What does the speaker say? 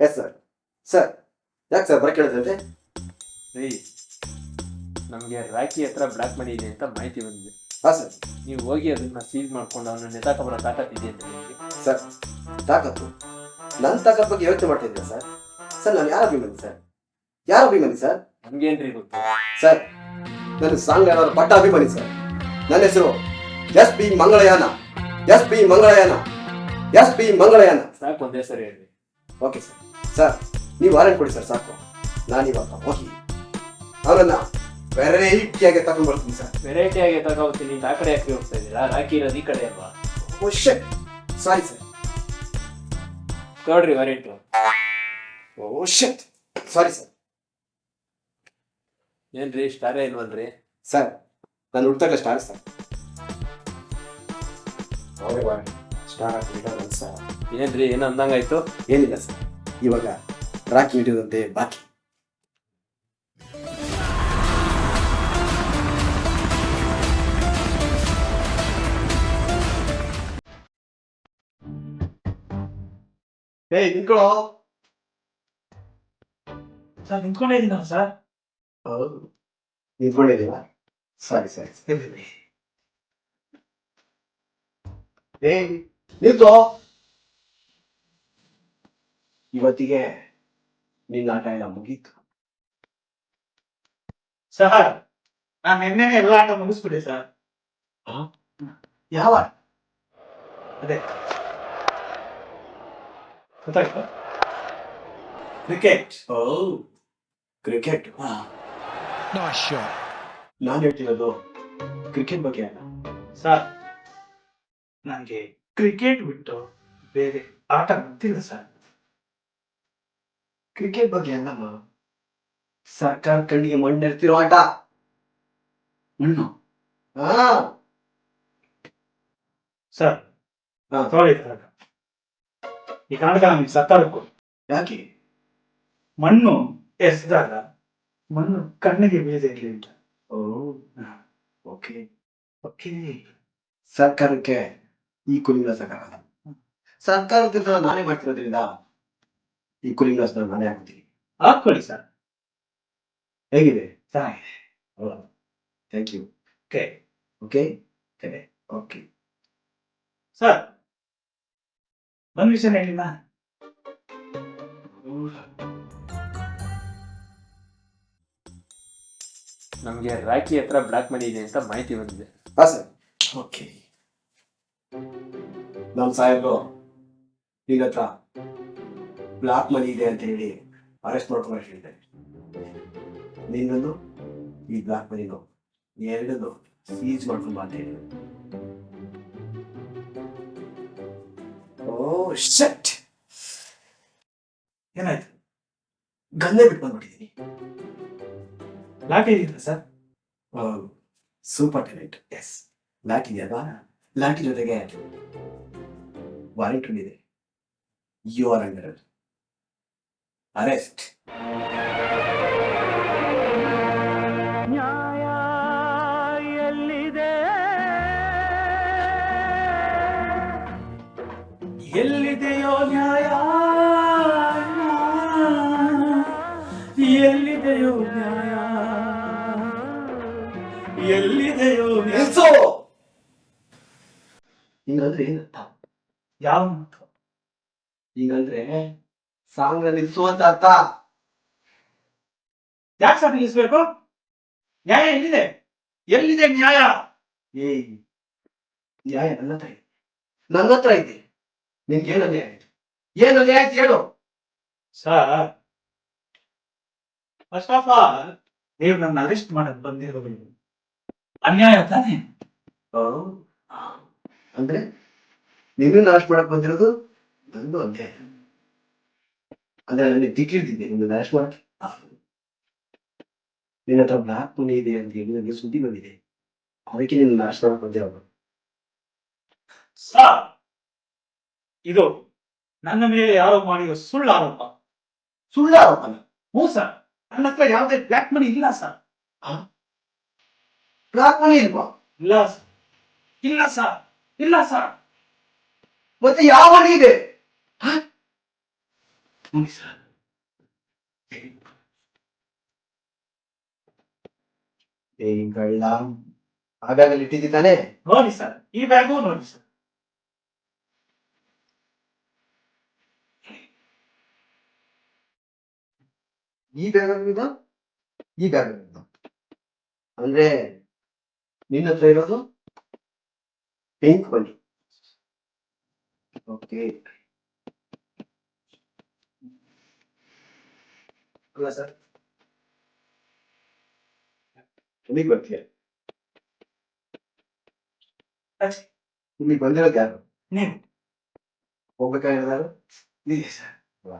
Sir sir ಯಾಕೆ sir ಬರ ಕೇಳಿದ್ರೆ ರೀ ನಮಗೆ ರಾಕಿ ಹತ್ರ ಬ್ಲಾಕ್ ಮನಿ ಇದೆ ಅಂತ ಮಾಹಿತಿ ಬಂದಿದೆ. ಹಾಂ ಸರ್ ನೀವು ಹೋಗಿ ಅದನ್ನ ಸೀಸ್ ಮಾಡ್ಕೊಂಡು ಅವನ್ನ ತಾಕತ್ ಇದೆ ಅಂತ ನಿಮಗೆ ಸರ್ ತಾಕತ್ತು? ನನ್ನ ತಾಕತ್ ಬಗ್ಗೆ ಯೋಚನೆ ಮಾಡ್ತಿದ್ದೆ ಸರ್ ಸರ್ ನಾನು ಯಾರ ಅಭಿಮಾನಿ ಸರ್ ಯಾರ ಅಭಿಮಾನಿ ಸರ್ ನಮ್ಗೇನ್ರಿ ಗೊತ್ತು? ಸರ್ ನನ್ನ ಸಾಂಗ್ ಏನಾದ್ರು ಪಟ್ಟ ಅಭಿಮಾನಿ ಸರ್ ನನ್ನ ಹೆಸರು S P Mangalayana S P Mangalayana S P Mangalayana ಸಾಕು ಒಂದೇ ಸರಿ ಹೇಳಿ ಓಕೆ ಸರ್ ಸರ್ ನೀವು ವಾರೆಂಟ್ ಕೊಡಿ ಸರ್ ಸಾಕು. ನಾನು ಇವಾಗ ಹೋಗಿ ಅವರನ್ನ ವೆರೈಟಿಯಾಗಿ ತಗೊಂಡು ಬರ್ತೀನಿ ಸರ್. ವೆರೈಟಿ ಆಗಿ ತಗೋತೀನಿ ಆ ಕಡೆ ಯಾಕೆ ಹೋಗ್ತಾ ಇದ್ದೀರಾ? ರಾಕಿ ಇರೋದು ಈ ಕಡೆ ಅಲ್ವಾ? ಶಟ್ ಸಾರಿ ಸರ್ ನೋಡ್ರಿ ವೆರೈಟಿ. ಶಟ್ ಸಾರಿ ಸರ್ ಏನ್ರಿ ಸ್ಟಾರೇ ಇಲ್ವಲ್ರಿ? ಸರ್ ನಾನು ಹುಡ್ತಾಗ ಸ್ಟಾರ್ ಸರ್ ಅವರೇ ಸ್ಟಾರ್ ಸರ್ ಏನ್ರಿ ಏನು ಅಂದಂಗಾಯ್ತು? ಏನಿಲ್ಲ ಸರ್ ಇವಾಗ ರಾಕಿ ಹಿಡಿಯೋದಂತೆ ಬಾಕಿ. ಏಯ್ ನಿಂತ್ಕೊಳ್ಳೋ. ಸರ್ ನಿಂತ್ಕೊಂಡೇ ಇದ್ದೀನಲ್ಲ ಸರ್? ಹೌದು. ನಿಂತ್ಕೊಂಡಿದ್ದೀನ ಸರಿ ಸರಿ ಸರಿ. ಏಯ್ ನಿಂತು ಇವತ್ತಿಗೆ ನಿನ್ನ ಆಟ ಎಲ್ಲ ಮುಗೀತು. ಸರ್ ನಾನು ನಿನ್ನೆ ಎಲ್ಲ ಆಟ ಮುಗಿಸ್ಬಿಡಿ ಸರ್. ಯಾವ? ಅದೇ. ಗೊತ್ತಾಯ್ತು? ಕ್ರಿಕೆಟ್. ಓ ಕ್ರಿಕೆಟ್. ನಾನು ಹೇಳ್ತಿರೋದು ಕ್ರಿಕೆಟ್ ಬಗ್ಗೆ ಅಲ್ಲ. ಸರ್ ನನಗೆ ಕ್ರಿಕೆಟ್ ಬಿಟ್ಟು ಬೇರೆ ಆಟ ಗೊತ್ತಿಲ್ಲ ಸರ್. ಕ್ರಿಕೆಟ್ ಬಗ್ಗೆ ಅಲ್ಲಮ್ಮ ಸರ್ಕಾರ ಕಣ್ಣಿಗೆ ಮಣ್ಣೆರ್ತಿರೋ ಆಟ. ಮಣ್ಣು? ಹಾ. ಸರ್ ಹಾ. Sorry sir. ಈ ಕರ್ನಾಟಕ ನಮಗೆ ಸರ್ಕಾರಕ್ಕೂ ಯಾಕೆ? ಮಣ್ಣು ಎಸ್ದಾಗ ಮಣ್ಣು ಕಣ್ಣಿಗೆ ಬೀಳದಿರ್ಲಿಲ್ಲ ಓ. ಓಕೆ. ಓಕೆ. ಸರ್ಕಾರಕ್ಕೆ ಈ ಸರ್ಕಾರ ಆಗಲ್ಲ ಸರ್ಕಾರದಿಂದ ನಾನೇ ಮಾಡ್ತಿರೋದ್ರಿಂದ ಈ ಕೂಲಿಂಗ್ ಗ್ಲಾಸ್ ನಾನೇ ಹಾಕ್ತೀನಿ ಹಾಕೊಳ್ಳಿ ಸರ್ ಹೇಗಿದೆ ಚೆನ್ನಾಗಿದೆ thank you okay okay okay sir ಒಂದು ವಿಷಯ ಹೇಳಿಲ್ಲ ನಮಗೆ ರಾಕಿ ಹತ್ರ ಬ್ಲಾಕ್ ಮನಿ ಇದೆ ಅಂತ ಮಾಹಿತಿ ಬಂದಿದೆ. ಹಾ ಸರ್. ಓಕೆ ನಮ್ಮ ಸಾಹೇಬ್ರು ಈಗ ಹತ್ರ ಬ್ಲಾಕ್ ಮನಿ ಇದೆ ಅಂತ ಹೇಳಿ ಅರೆಸ್ಟ್ ಮಾಡ್ಕೊಂಡು ಹೇಳ್ತಾರೆ ನಿನ್ನನ್ನು ಈ ಬ್ಲಾಕ್ ಮನಿನು ಎರಡನ್ನು ಸೀಜ್ ಮಾಡ್ಕೊಂಡು ಬಾ ಅಂತ ಹೇಳಿ. ಓ ಶಟ್ ಏನಾಯ್ತು? ಗನ್ನೇ ಬಿಟ್ಟು ಬಂದ್ಬಿಟ್ಟಿದ್ದೀನಿ ಲಾಟಿ ಇದೆಯಲ್ಲ ಸರ್? ಸೂಪರ್ ಟ್ಯಾಲೆಂಟ್ ಎಸ್ ಲಾಟ್ ಇದೆಯಲ್ವಾ ಲಾಟಿ ಜೊತೆಗೆ ವಾರಂಟ್ ಇದೆ ಯು ಆರ್ ಅಂಡರ್ ಅರೆಸ್ಟ್. ನ್ಯಾಯ ಎಲ್ಲಿದೆ? ಎಲ್ಲಿದೆಯೋ ನ್ಯಾಯ? ಎಲ್ಲಿದೆಯೋ ನ್ಯಾಯ? ಎಲ್ಲಿದೆಯೋ ನಿಲ್ಸೋ! ಹಿಂಗಂದ್ರೆ ಏನರ್ಥ ಯಾವ? ಹಿಂಗಂದ್ರೆ ಸಾಂಗ್ ನಿಲ್ಸು ಅಂತ ಅರ್ಥ ಯಾಕೆ ಸರ್ ನಿಲ್ಲಿಸ್ಬೇಕು? ನ್ಯಾಯ ಎಲ್ಲಿದೆ? ಎಲ್ಲಿದೆ ನ್ಯಾಯ? ಏ ನ್ಯಾಯ ನನ್ನ ಹತ್ರ ಇದೆ. ನನ್ನ ಹತ್ರ ಇದೆ. ನಿನ್ಗೆ ಏನು ನ್ಯಾಯ ಆಯ್ತು ಏನು ನ್ಯಾಯ ಆಯ್ತು ಹೇಳು. ಸರ್ ಫಸ್ಟ್ ಆಫ್ ಆಲ್ ನೀವು ನನ್ನ ಅರೆಸ್ಟ್ ಮಾಡಕ್ ಬಂದಿರೋದು ಅನ್ಯಾಯ ತಾನೆ? ಅಂದ್ರೆ ನಿನ್ನ ನಾಶ ಮಾಡಕ್ ಬಂದಿರೋದು ನಂದು ಅನ್ಯಾಯ. ಅಂದ್ರೆ ನನಗೆ ಒಂದು ಡ್ಯಾಶ್ ಮಾರ್ಕ್ ನಿನ್ನ ಹತ್ರ ಬ್ಲಾಕ್ ಮನಿ ಇದೆ ಅಂತ ಹೇಳಿ ನನಗೆ ಸುದ್ದಿ ಬಂದಿದೆ. ಅದಕ್ಕೆ ನಿನ್ನ ನಾಶ ಮಾಡಕ್ ಅವರು ಸರ್ ಇದು ನನ್ನ ಮೇಲೆ ಯಾರೋ ಮಾಡಿರೋ ಸುಳ್ಳು ಆರೋಪ. ಸುಳ್ಳು ಆರೋಪ? ಹ್ಞೂ ಸರ್. ನನ್ನ ಹತ್ರ ಯಾವುದೇ ಬ್ಲಾಕ್ ಮನಿ ಇಲ್ಲ ಸರ್. ಬ್ಲಾಕ್ ಮನಿ ಇಲ್ವಾ? ಇಲ್ಲ ಸರ್. ಇಲ್ಲ ಸರ್. ಇಲ್ಲ ಸರ್. ಮತ್ತೆ ಯಾವ ಮನಿ ಇದೆ? ಏ ಕಳ್ಳ ಆ ಬ್ಯಾಗಲ್ಲಿ ಇಟ್ಟಿದ್ದಾನೆ ನೋಡಿ ಸರ್ ಈ ಬ್ಯಾಗು ನೋಡಿ ಸರ್. ಈ ಬ್ಯಾಗ್ ಈ ಬ್ಯಾಗ್ ಅಂದ್ರೆ ನಿನ್ನ ಹತ್ರ ಇರೋದು? ಪಿಂಕ್ ಬನ್ನಿ. ಓಕೆ ಅಲ್ಲ ಸರ್ ನಿಮಗೆ ಬರ್ತೀಯ ಅಚ್ಚ, ನಿಮಗೆ ಬಂದಿರೋದು ಯಾರು ನೀವು ಹೋಗ್ಬೇಕಾಗಿರೋದು ಯಾರು ನೀವೇ ಸರ್ Wow.